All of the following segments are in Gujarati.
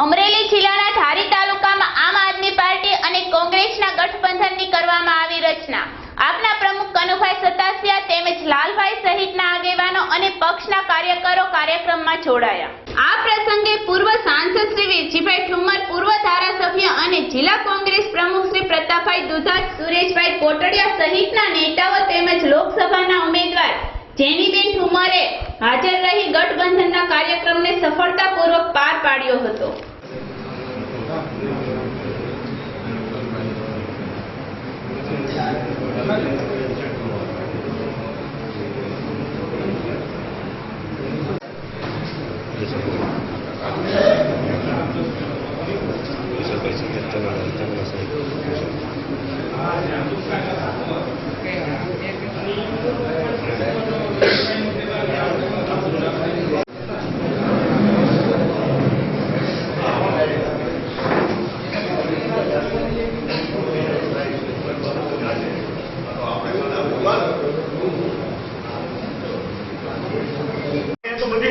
અમરેલી જિલ્લાના ધારી તાલુકામાં આમ આદમી પાર્ટી અને કોંગ્રેસના ગઠબંધનની કરવામાં આવી રચના. આપના પ્રમુખ કનુભાઈ સતાસિયા તેમજ લાલભાઈ સહિતના આગેવાનો અને પક્ષના કાર્યકરો કાર્યક્રમમાં જોડાયા. આ પ્રસંગે પૂર્વ સાંસદ શ્રી વિરજીભાઈ ઠુમર, પૂર્વ ધારાસભ્ય અને જિલ્લા કોંગ્રેસ પ્રમુખ શ્રી પ્રતાપભાઈ દુધાત સુરેશભાઈ કોટડિયા સહિતના નેતાઓ તેમજ લોકસભાના ઉમેદવાર જેનીબેન ઠુમરે હાજર રહી ગઠબંધનના કાર્યક્રમને સફળતાપૂર્વક પાર પાડ્યો હતો.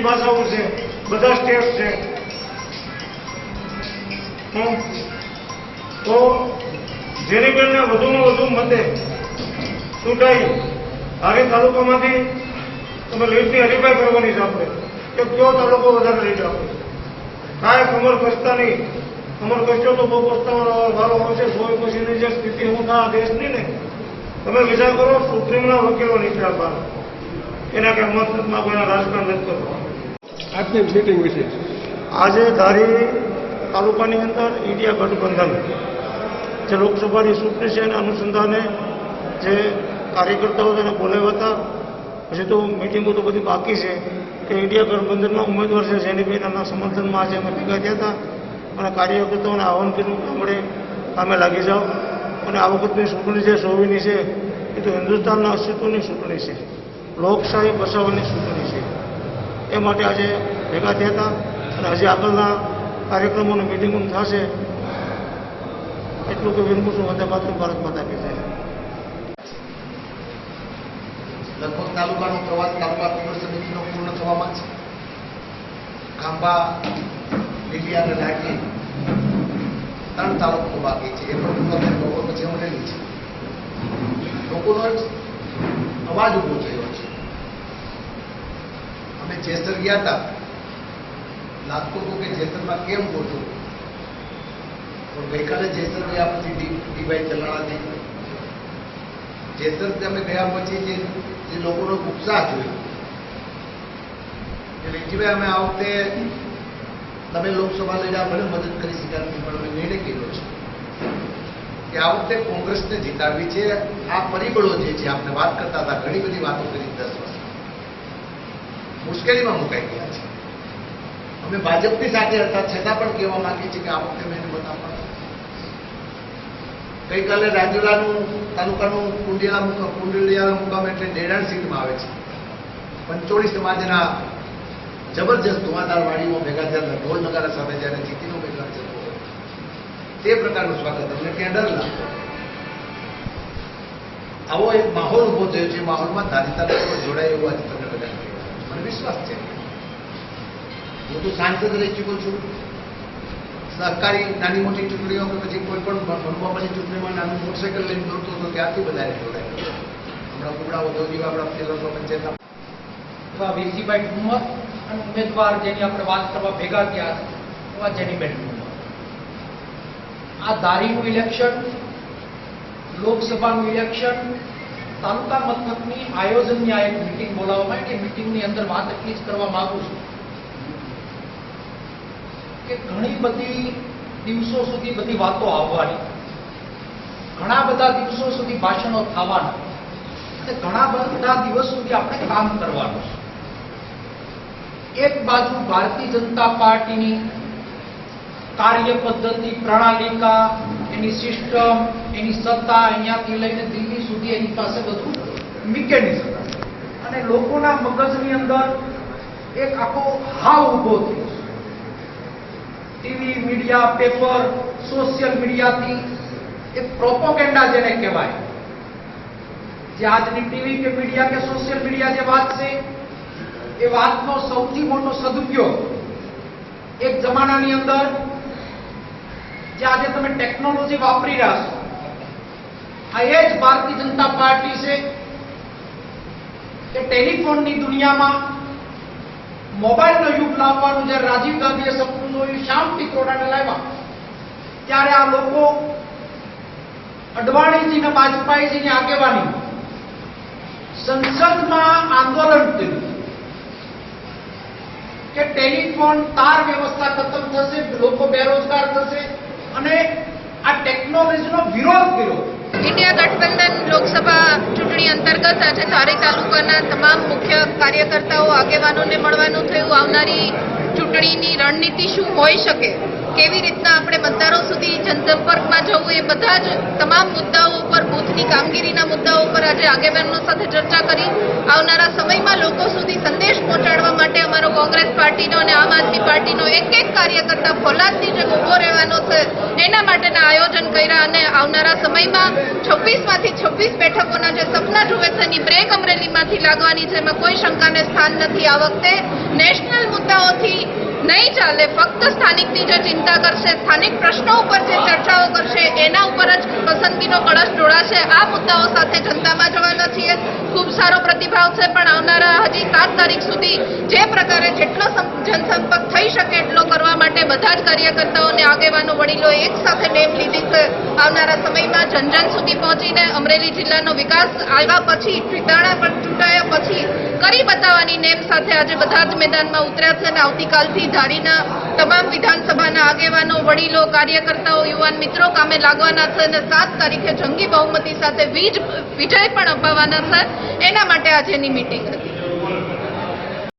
બધી ભાષાઓ છે, બધા સ્ટેટ છે. તો જેની બેનને વધુમાં વધુ મતે ચૂંટાઈ હારી તાલુકામાંથી તમે લીડની હરીફાઈ કરવાની છે આપણે, કે કયો તાલુકો વધારે લીડ આપે? કાંઈ કમર કસતા નહીં. કમર કસ્યો તો બહુ પસ્તાવાનો વારો આવશે કોઈ પછીની જે સ્થિતિ હું થાય દેશની ને તમે વિચાર કરો સુપ્રીમના વકીલો નીકળ્યા બહાર એના કે મતમાં કોઈના રાજકારણ નથી કરવું આજની મીટિંગ વિશે આજે ધારી તાલુકાની અંદર ઇન્ડિયા ગઠબંધન, જે લોકસભાની ચૂંટણી છે એના અનુસંધાને જે કાર્યકર્તાઓ તેને બોલાવ્યા હતા પછી તો મિટિંગો તો બધી બાકી છે કે ઇન્ડિયા ગઠબંધનના ઉમેદવાર છે જેની બેનના સમર્થનમાં આજે અમે ભેગા થયા હતા અને કાર્યકર્તાઓને આહવાન કર્યું કે આપણે કામે લાગી જાઓ. અને આ વખતની ચૂંટણી છે સોવીની છે એ તો હિન્દુસ્તાનના અસ્તિત્વની ચૂંટણી છે. લોકશાહી બચાવવાની ચૂંટણી એ માટે આજે ભેગા થયા હતા અને આજે આગળના કાર્યક્રમોનું મિટિંગો થશે. એટલું કે વિનમું છું, વંદે માત્ર ભારત માતા કે જય. લગભગ તાલુકાનો પ્રવાસ તાલુકા કોંગ્રેસ સમિતિનો પૂર્ણ થવામાં છે. ખાંભા, લીલી અને લાગી ત્રણ તાલુકો બાકી છે. એ પણ પોતાની લોકો પછી અમરેલી છે. લોકોનો અવાજ ઊભો થયો. જેસર ગયા હતા લાગતું હતું કે જેસરમાં કેમ પહોંચવું પણ ગઈકાલે જેસર ગયા પછી ડીવાય ચલાણાથી જેસર અમે ગયા પછી જે લોકોનો ઉત્સાહ જોયો. એટલે વિજયભાઈ અમે આ વખતે તમે લોકસભા લઈને મને મદદ કરી શક્યા નથી પણ અમે નિર્ણય કર્યો છે. કે આ વખતે કોંગ્રેસને જીતાડવી છે. આ પરિબળો જે છે આપણે વાત કરતા હતા, ઘણી બધી વાતો કરી દસ મુશ્કેલીમાં મુકાઈ ગયા છે. અમે ભાજપની સાથે હતા, છતાં પણ કહેવા માંગીએ છીએ કે આ વખતે મેં બતાવવા ગઈકાલે રાજુલાનું તાલુકાનું કુંડિયા મુકામ કુંડિયાળા મુકામ એટલે ડેડાણ સીટમાં આવે છે. પંચોળી સમાજના જબરજસ્ત ધુઆધાર વાડીઓ ભેગા થયા, ઢોલ નગારા સાથે જ્યારે જીતીનો જતો હોય તે પ્રકારનું સ્વાગત અમને ત્યાં ડર લાગતો. આવો એક માહોલ ઊભો થયો છે, માહોલમાં ધારી તાલુકો જોડાય એવું આજે મને વિશ્વાસ છે. હું તો સાંસદ રહી ચૂક્યો છું. સરકારી નાની મોટી ચૂંટણીઓ કે પછી કોઈ પણ મનપાની ચૂંટણીમાં નાનું મોટરસાઇકલ લઈને દોડતો હતો ત્યારથી બધાને જોડાય હમણાં કુબડા ઉદ્યોગી આપણા ફેરવતો પંચાયતના એવા વીસીભાઈ ઠુમર અને ઉમેદવાર જેની આપણે વાત કરવા ભેગા થયા એવા જેનીબેન ઠુમર આ ધારીનું ઇલેક્શન લોકસભાનું ઇલેક્શન તાલુકા મથકની આયોજનની આ એક મિટિંગ બોલાવવામાં આવી મિટિંગની અંદર વાત એટલી જ કરવા માંગુ છું કે ઘણી બધી દિવસો સુધી બધી વાતો આવવાની, ઘણા બધા દિવસો સુધી ભાષણો થવાના અને ઘણા બધા દિવસ સુધી આપણે કામ કરવાનું છે. એક બાજુ ભારતીય જનતા પાર્ટીની કાર્ય પદ્ધતિ પ્રણાલિકા એની સિસ્ટમ, એની સત્તા, અહીંયાથી લઈને દિલ્હી સુધી એની પાસે બધું મિકેનિઝમ. અને લોકોના મગજની અંદર એક આખો હાવ ઊભો થયો ટીવી, મીડિયા, પેપર, સોશિયલ મીડિયાથી એક પ્રોપોગેન્ડા જેને કહેવાય. જે આજની ટીવી કે મીડિયા કે સોશિયલ મીડિયા જે વાત છે, એ વાતનો સૌથી મોટો સદુપયોગ એક જમાનાની અંદર જે આજે તમે ટેકનોલોજી વાપરી રહ્યા છો આ એ જ ભારતીય જનતા પાર્ટી છે કે ટેલિફોનની દુનિયામાં મોબાઈલનો યુગ લાવવાનું જ્યારે રાજીવ ગાંધીએ સપનું જોયું શ્યામ પિત્રોડાને લાવ્યા. ત્યારે આ લોકો અડવાણીજી ને વાજપેયીજીની આગેવાની સંસદમાં આંદોલન કર્યું કે ટેલિફોન તાર વ્યવસ્થા ખતમ થશે, લોકો બેરોજગાર થશે અને આ ટેકનોલોજીનો વિરોધ કર્યો. ઇન્ડિયા ગઠબંધન લોકસભા ચૂંટણી અંતર્ગત આજે ધારી તાલુકાના તમામ મુખ્ય કાર્યકર્તાઓ, આગેવાનોને મળવાનું થયું. આવનારી ચૂંટણીની રણનીતિ શું હોઈ શકે? કેવી રીતના આપણે મતદારો સુધી જનસંપર્કમાં જવું એ બધા જ તમામ મુદ્દાઓ ઉપર, બૂથની કામગીરીના મુદ્દાઓ ઉપર આજે આગેવાનો સાથે ચર્ચા કરી. આવનારા સમયમાં લોકો સુધી સંદેશ પહોંચાડવા માટે અમારો કોંગ્રેસ પાર્ટીનો અને આમ આદમી પાર્ટીનો એક એક કાર્યકર્તા ફોલાદની જેમ ઊભો રહેવાનો છે. એના માટેના આયોજન કર્યા અને આવનારા સમયમાં છવ્વીસમાંથી છવ્વીસ બેઠકોના જે સપના જુએ છે, એની બ્રેક અમરેલીમાંથી લાગવાની છે એમાં કોઈ શંકાને સ્થાન નથી. આ વખતે નેશનલ મુદ્દાઓથી નહીં ચાલે. ફક્ત સ્થાનિકની જે ચિંતા કરશે સ્થાનિક પ્રશ્નો ઉપર જે એના ઉપર જ પસંદગીનો કળશ જોડાશે. આ મુદ્દાઓ સાથે જનતામાં જવાના છીએ. ખૂબ સારો પ્રતિભાવ છે, પણ આવનારા હજી સાત તારીખ સુધી જે પ્રકારે જેટલો જનસંપર્ક થઈ શકે એટલો કરવા માટે બધા જ કાર્યકર્તાઓને આગેવાનો વડીલો એક સાથે નેમ લીધી છે. આવનારા સમયમાં જનજન સુધી પહોંચીને અમરેલી જિલ્લાનો વિકાસ આવ્યા પછી ચૂંટાણા પર ચૂંટાયા પછી કરી બતાવવાની નેમ સાથે આજે બધા જ મેદાનમાં ઉતર્યા છે અને આવતીકાલથી ધારીના તમામ વિધાનસભાના આગેવાનો, વડીલો, કાર્યકર્તાઓ, યુવાન મિત્રો કામે લાગવાના છે અને સાત તારીખે જંગી બહુમતી સાથે વીજ વિજય પણ અપાવવાના છે. એના માટે આજેની મીટિંગ હતી.